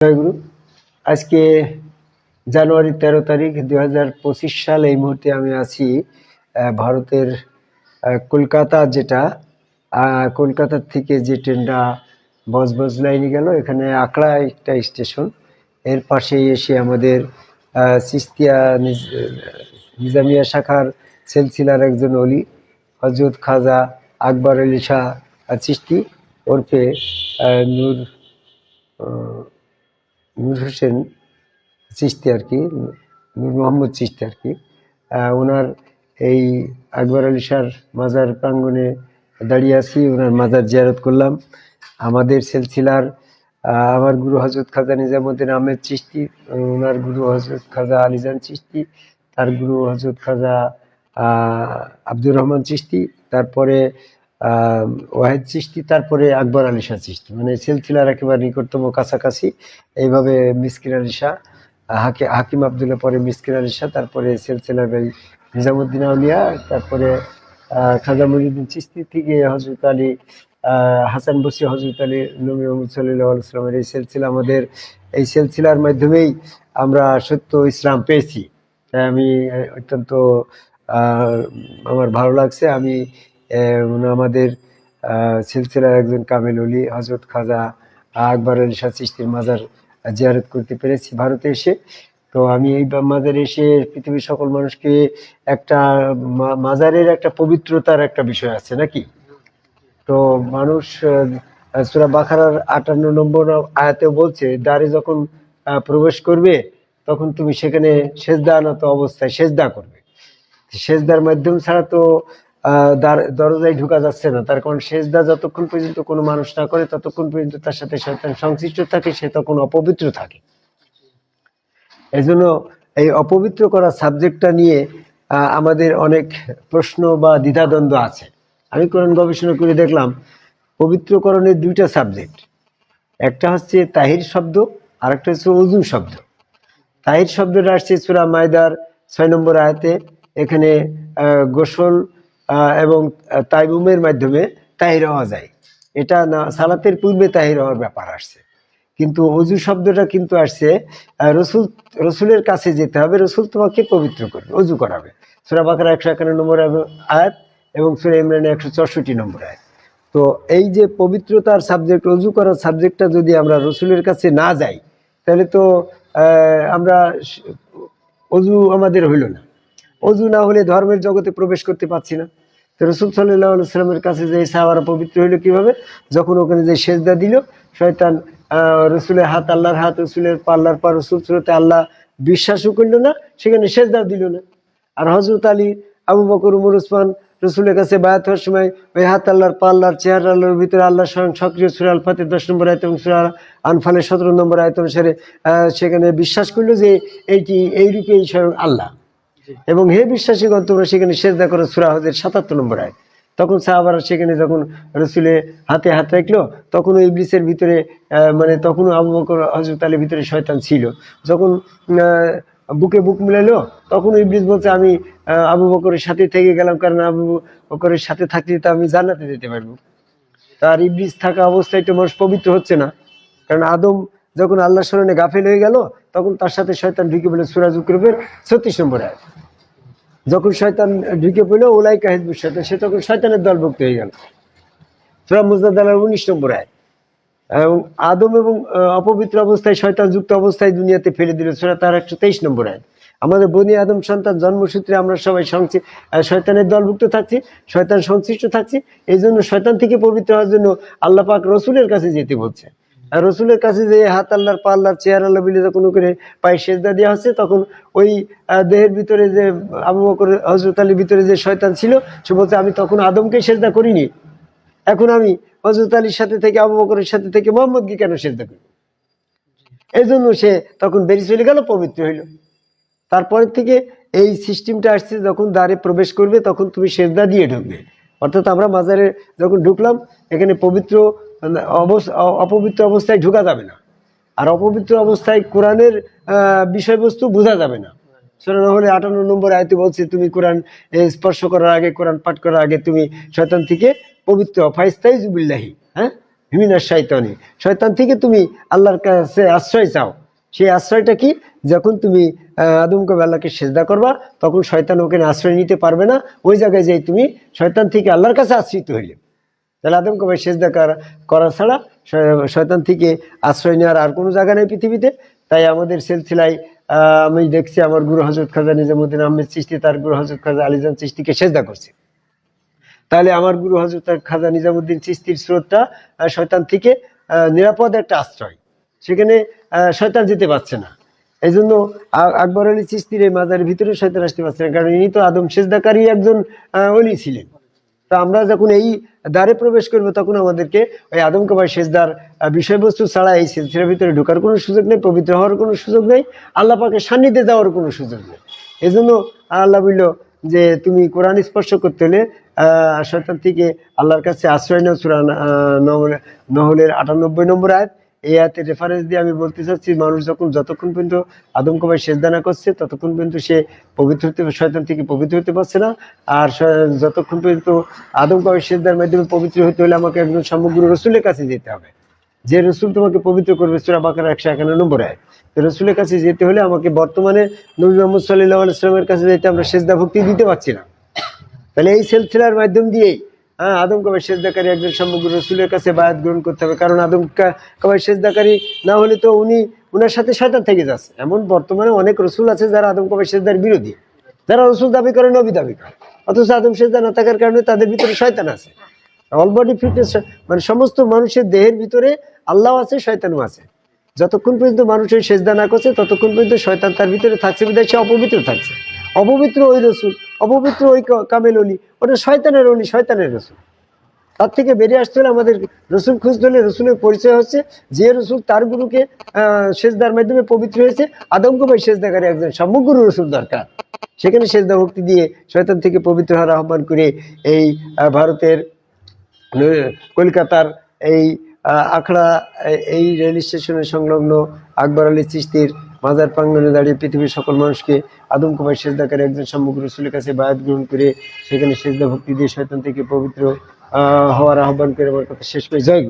জয়গুরু আজকে জানুয়ারি তেরো তারিখ দুই হাজার পঁচিশ সাল এই মুহূর্তে আমি আছি ভারতের কলকাতা যেটা কলকাতার থেকে যে ট্রেনটা বজবজ লাইনে গেল, এখানে আকড়া একটা স্টেশন। এর পাশেই এসে আমাদের সিস্তিয়া নিজামিয়া শাখার সেলসিলার একজন অলি হজরত খাজা আকবর আলী শাহ চিস্তি ওরফে নূর নূর হোসেন চিস্তি আর কি নূর মোহাম্মদ চিস্তি আর কি ওনার এই আকবর আলী শাহর মাজার প্রাঙ্গণে দাঁড়িয়ে আছি ওনার মাজার জিয়ারত করলাম। আমাদের সিলসিলার আমার গুরু হজরত খাজা নিজামুদ্দিন আহমেদ চিস্তি ওনার গুরু হজরত খাজা আলিজান চিস্তি তার গুরু হজরত খাজা আব্দুর রহমান চিস্তি তারপরে ওয়াহেদ চিস্তি তারপরে আকবর আলী শাহ চিস্তি মানে সিলসিলার একেবারে নিকটতম কাছাকাছি। এইভাবে মিসকির আলী শাহ, হাকি, হাকিম আবদুল্লাহ, পরে মিসকির আলী শাহ, তারপরে সিলসিলার ভাই নিজামুদ্দিন আউলিয়া, তারপরে খাজা মহিউদ্দিন চিস্তি থেকে হজরত আলী হাসান বসি হজরত আলী নবী মোহাম্মদ সাল্লামের এই সিলসিলা আমাদের, এই সিলসিলার মাধ্যমেই আমরা সত্য ইসলাম পেয়েছি। আমি অত্যন্ত আমার ভালো লাগছে। আমি আমাদের সিলসিলার একজন কামেল অলি হজরত খাজা আকবর আলী শাহ চিস্তির মাজার জিয়ারত করতে পেরেছি ভারতে এসে। তো আমি এই মাজারে এসে পৃথিবীর সকল মানুষকে একটা মাজারের একটা পবিত্রতার একটা বিষয় আছে নাকি? তো মানুষ সুরা বাখারার আটান্ন নম্বর আয়াতে বলছে, দ্বারে যখন প্রবেশ করবে, তখন তুমি সেখানে সেজদা আনত অবস্থায় সেজদা করবে। সেজদার মাধ্যম ছাড়া তো দরজায় ঢুকা যাচ্ছে না। তার কারণ সেজদা যতক্ষণ পর্যন্ত কোনো মানুষ না করে, ততক্ষণ পর্যন্ত তার সাথে শয়তান সংশ্লিষ্ট থাকে, সে তখন অপবিত্র থাকে। এই জন্য এই অপবিত্র করা সাবজেক্টটা নিয়ে আমাদের অনেক প্রশ্ন বা দ্বিধাদ্বন্দ্ব আছে। আমি কোরআন গবেষণা করে দেখলাম, পবিত্রকরণের দুইটা সাবজেক্ট। একটা হচ্ছে তাহির শব্দ আর একটা হচ্ছে অজু শব্দ। তাহির শব্দটা আসছে সুরা মায়দার ছয় নম্বর আয়াতে। এখানে গোসল এবং তাইবুমের মাধ্যমে তাহির হওয়া যায়। এটা না, সালাতের পূর্বে তাহির হওয়ার ব্যাপার আসছে। কিন্তু অজু শব্দটা কিন্তু আসছে রসুল, রসুলের কাছে যেতে হবে। রসুল তোমাকে পবিত্র করবে, অজু করাবে। সুরা বাকার একশো একান্ন নম্বর আয়াত এবং সুরা ইমরানে একশো চৌষট্টি নম্বর আয়াত। তো এই যে পবিত্রতার সাবজেক্ট অজু করার সাবজেক্টটা যদি আমরা রসুলের কাছে না যাই, তাহলে তো আমরা অজু আমাদের হইল না। অজু না হলে ধর্মের জগতে প্রবেশ করতে পারছি না। তো রসুল সাল্লাহ সাল্লামের কাছে যে সাহাবারা পবিত্র হইল কীভাবে? যখন ওখানে যে সেজদা দিল, শয়তান রসুলের হাত, আল্লাহর হাত, রসুলের পাল্লার পা রসুল সুরতে আল্লাহ বিশ্বাসও করল না, সেখানে সেজদাও দিল না। আর হজরত আলী, আবু বকর, উমর, উসমান রসুলের কাছে বায়াত হওয়ার সময় ওই হাত, আল্লাহর পা আল্লাহর চেহারা আল্লাহর ভিতরে আল্লাহ স্বয়ং সক্রিয় সুরা আল ফাতের দশ নম্বর আয়ত এবং সুরা আনফালের সতেরো নম্বর আয়ত অনুসারে সেখানে বিশ্বাস করল যে এইটি এইরূপে এই স্বয়ং আল্লাহ। এবং হে বিশ্বাসীগণ, তোমরা সেখানে সেজদা করো, সুরা হজের সাতাত্তর নম্বর আয় তখন সাহাবারা সেখানে যখন রসুলে হাতে হাত রাখল তখন ওই ইবলিসের ভিতরে মানে তখনও আবু বকর হজরত আলীর ভিতরে শয়তান ছিল। যখন বুকে বুক মিলাইলো তখন ইবলিস বলছে, আমি আবু বকরের সাথে থেকে গেলাম, কারণ আবু বকরের সাথে থাকলে তো আমি জান্নাতে যেতে পারব। তার ইবলিস থাকা অবস্থায় তো মানুষ পবিত্র হচ্ছে না, কারণ আদম যখন আল্লাহ স্মরণে গাফেল হয়ে গেল তখন তার সাথে শয়তান ঢুকে বলে সুরাজ উকরবের ছত্রিশ নম্বর আয় যখন শয়তান ঢুকে পড়ল ওলাই কাহিদুর শয়তান সে তখন শয়তানের দলভুক্ত হয়ে গেল। সুরা মুজদাদ উনিশ নম্বর আয় এবং আদম এবং অপবিত্র অবস্থায় শয়তান যুক্ত অবস্থায় দুনিয়াতে ফেলে দিল সুরা তার একশো তেইশ নম্বর আয় আমাদের বনি আদম সন্তান জন্মসূত্রে আমরা সবাই আহ, শয়তানের দলভুক্ত থাকছি শয়তান সংশ্লিষ্ট থাকছি এই জন্য শয়তান থেকে পবিত্র হওয়ার জন্য আল্লাহ পাক রসুলের কাছে যেতে বলছে। আর রসুলের কাছে যে হাত আল্লাহর পা আল্লাহর চেয়ার আল্লাহ বিলে যখন করে পায়ে সেজদা দেওয়া হচ্ছে, তখন ওই দেহের ভিতরে যে আবু বকর হজরত আলীর ভিতরে যে শয়তান ছিল, সে বলছে, আমি তখন আদমকে সেজদা করিনি। এখন আমি হজরত আলীর সাথে থেকে, আবু বকরের সাথে থেকে মোহাম্মদকে কেন সেজদা করি এই জন্য সে তখন বেরিয়ে চলে গেল, পবিত্র হইল। তারপরের থেকে এই সিস্টেমটা আসছে, যখন দ্বারে প্রবেশ করবে, তখন তুমি সেজদা দিয়ে ঢুকবে। অর্থাৎ আমরা মাজারে যখন ঢুকলাম, এখানে পবিত্র অপবিত্র অবস্থায় ঢুকা যাবে না। আর অপবিত্র অবস্থায় কোরআনের বিষয়বস্তু বোঝা যাবে না। হলে আটান্ন নম্বর আয়তে বলছে, তুমি কোরআন স্পর্শ করার আগে, কোরআন পাঠ করার আগে তুমি শয়তান থেকে পবিত্র ফাইস্তাই জুবিল্লাহি হ্যাঁ? হিমিনার শয়তানি শয়তান থেকে তুমি আল্লাহর কাছে আশ্রয় চাও। সেই আশ্রয়টা কি? যখন তুমি আদম আল্লাহকে সেজদা করবা, তখন শয়তান ওখানে আশ্রয় নিতে পারবে না। ওই জায়গায় যেয়ে তুমি শয়তান থেকে আল্লাহর কাছে আশ্রিত হইলে। তাহলে আদম কবে সেজদা করা ছাড়া শয়তান থেকে আশ্রয় নেওয়ার আর কোনো জায়গা নেই পৃথিবীতে। তাই আমাদের সিলসিলায় আমি দেখছি আমার গুরু হজরত খাজা নিজামুদ্দিন আহমেদ চিস্তি তার গুরু হজরত খাজা আলিজান চিস্তিকে সেজদা করছে। তাহলে আমার গুরু হজরত খাজা নিজামুদ্দিন চিস্তির স্রোতটা শয়তান থেকে নিরাপদ একটা আশ্রয়। সেখানে শয়তান যেতে পারছে না। এই জন্য আকবর আলী চিস্তির এই মাজারের ভিতরে শয়তান আসতে পারছে না। কারণ ইনি তো আদম সেজদাকারী একজন অলি ছিলেন। তো আমরা যখন এই দ্বারে প্রবেশ করব তখন আমাদেরকে ওই আদম কবাই সেজদার বিষয়বস্তু ছাড়া এই সিলসিলার ভিতরে ঢোকার কোনো সুযোগ নেই পবিত্র হওয়ার কোনো সুযোগ নেই আল্লাহ পাকে সান্নিধ্যে যাওয়ার কোনো সুযোগ নেই। এই জন্য আল্লাহ বলল যে তুমি কোরআন স্পর্শ করতে হলে আহ, থেকে আল্লাহর কাছে আশ্রয় নেওয়া সুরা নহলের আটানব্বই নম্বর আয়াত। এই আয়াতের রেফারেন্স দিয়ে আমি বলতে চাচ্ছি, মানুষ যখন যতক্ষণ পর্যন্ত আদম কবাই সেজদানা করছে, ততক্ষণ পর্যন্ত সে পবিত্র হতে, শয়তান থেকে পবিত্র হতে পারছে না। আর যতক্ষণ পর্যন্ত আদম কবাই সেজদার মাধ্যমে পবিত্র হতে হলে আমাকে একজন সমগ্র রসুলের কাছে যেতে হবে। যে রসুল তোমাকে পবিত্র করবে, সুরা বাকার একশো একান্ন নম্বর আয়। তো রসুলের কাছে যেতে হলে আমাকে বর্তমানে নবী মোহাম্মদ সাল্লাহ আলাইসলামের কাছে যেতে আমরা সেজদা ভক্তি দিতে পারছি না। তাহলে এই সিলসিলার মাধ্যম দিয়েই হ্যাঁ আদম কবাই সেজদাকারী একজন সমগ্র রসুলের কাছে বায়াত গ্রহণ করতে হবে। কারণ আদম কা- কবাই সেজদাকারী না হলে তো উনি ওনার সাথে শয়তান থেকে যাচ্ছে। এমন বর্তমানে অনেক রসুল আছে যারা আদম কবাই সেজদার বিরোধী। যারা রসুল দাবি করে নবী দাবি করে অথচ আদম সেজদা না থাকার কারণে তাদের ভিতরে শয়তান আছে। অল বডি ফিটনেস মানে সমস্ত মানুষের দেহের ভিতরে আল্লাহ আছে, শয়তানও আছে। যতক্ষণ পর্যন্ত মানুষের সেজদা না করছে, ততক্ষণ পর্যন্ত শয়তান তার ভিতরে থাকছে, বিধায় সে অপবিত্র থাকছে। অপবিত্র ওই রসুল, অপবিত্র ওই কামেল অলি, ওটা শয়তানের অলি, শয়তানের রসুল। তার থেকে বেরিয়ে আসতে হলে আমাদের রসুল খুঁজতে হলে রসুলের পরিচয় হচ্ছে, যে রসুল তার গুরুকে সেজদার মাধ্যমে পবিত্র হয়েছে আদমকে ভাই সেজদাকারী একজন সমগ্র রসুল দরকার। সেখানে সেজদা ভক্তি দিয়ে শয়তান থেকে পবিত্র হওয়ার আহ্বান করে এই ভারতের কলকাতার এই আখড়া এই রেল স্টেশনের সংলগ্ন আকবর আলী চিস্তির মাজার প্রাঙ্গনে দাঁড়িয়ে পৃথিবীর সকল মানুষকে আদম কুমার সেজদাকারী একজন সমগ্র রসুলের কাছে বায়াত গ্রহণ করে সেখানে সেজদা ভক্তি দিয়ে শয়তান থেকে পবিত্র হওয়ার আহ্বান করে আমার কথা শেষ করে। জয়